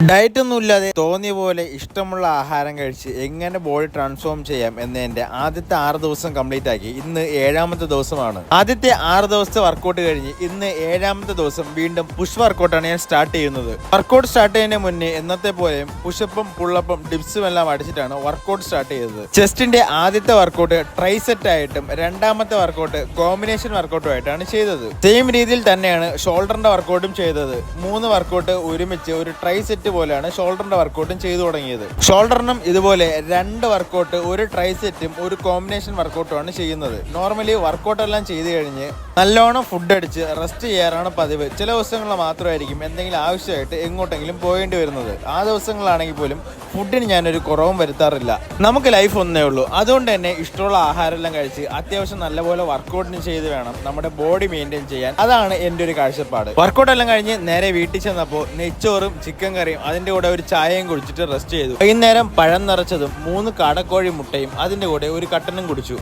Diet ഒന്നും ഇല്ലാതെ തോന്നിയ പോലെ ഇഷ്ടമുള്ള ആഹാരം കഴിച്ച് എങ്ങനെ ബോഡി ട്രാൻസ്ഫോം ചെയ്യാം എന്ന് എന്റെ ആദ്യത്തെ ആറ് ദിവസം കംപ്ലീറ്റ് ആക്കി. ഇന്ന് ഏഴാമത്തെ ദിവസമാണ്. ആദ്യത്തെ ആറ് ദിവസത്തെ വർക്കൗട്ട് കഴിഞ്ഞ് ഇന്ന് ഏഴാമത്തെ ദിവസം വീണ്ടും പുഷ് വർക്കൗട്ടാണ് ഞാൻ സ്റ്റാർട്ട് ചെയ്യുന്നത്. വർക്കൗട്ട് സ്റ്റാർട്ട് ചെയ്യുന്നതിന് മുന്നേ എന്നത്തെ പോലെയും പുഷപ്പും പുള്ളപ്പും ഡിപ്സും എല്ലാം അടിച്ചിട്ടാണ് വർക്കൗട്ട് സ്റ്റാർട്ട് ചെയ്തത്. ചെസ്റ്റിന്റെ ആദ്യത്തെ വർക്കൗട്ട് ട്രൈ സെറ്റ് ആയിട്ടും രണ്ടാമത്തെ വർക്കൗട്ട് കോമ്പിനേഷൻ വർക്കൗട്ടും ആയിട്ടാണ് ചെയ്തത്. സെയിം രീതിയിൽ തന്നെയാണ് ഷോൾഡറിന്റെ വർക്കൗട്ടും ചെയ്തത്. മൂന്ന് വർക്കൗട്ട് ഒരുമിച്ച് ഒരു ട്രൈ സെറ്റ് പോലെയാണ് ഷോൾഡറിന്റെ വർക്കൗട്ടും ചെയ്തു തുടങ്ങിയത്. ഷോൾഡറിനും ഇതുപോലെ രണ്ട് വർക്കൗട്ട് ഒരു ട്രൈ സെറ്റും ഒരു കോമ്പിനേഷൻ വർക്കൗട്ടുമാണ് ചെയ്യുന്നത്. നോർമലി വർക്കൗട്ട് എല്ലാം ചെയ്തു കഴിഞ്ഞ് നല്ലോണം ഫുഡ് അടിച്ച് റെസ്റ്റ് ചെയ്യാറാണ് പതിവ്. ചില ദിവസങ്ങളിൽ മാത്രമായിരിക്കും എന്തെങ്കിലും ആവശ്യമായിട്ട് എങ്ങോട്ടെങ്കിലും പോകേണ്ടി വരുന്നത്. ആ ദിവസങ്ങളാണെങ്കിൽ പോലും ഫുഡിന് ഞാനൊരു കുറവും വരുത്താറില്ല. നമുക്ക് ലൈഫ് ഒന്നേ ഉള്ളൂ. അതുകൊണ്ട് തന്നെ ഇഷ്ടമുള്ള ആഹാരമെല്ലാം കഴിച്ച് അത്യാവശ്യം നല്ലപോലെ വർക്കൗട്ടിന് ചെയ്ത് വേണം നമ്മുടെ ബോഡി മെയിന്റെയിൻ ചെയ്യാൻ. അതാണ് എന്റെ ഒരു കാഴ്ചപ്പാട്. വർക്കൗട്ട് എല്ലാം കഴിഞ്ഞ് നേരെ വീട്ടിൽ ചെന്നപ്പോൾ നെച്ചോറും ചിക്കൻ കറിയും അതിന്റെ കൂടെ ഒരു ചായയും കുടിച്ചിട്ട് റെസ്റ്റ് ചെയ്തു. വൈകുന്നേരം പഴം നിറച്ചതും മൂന്ന് കാടക്കോഴി മുട്ടയും അതിന്റെ കൂടെ ഒരു കട്ടനും കുടിച്ചു.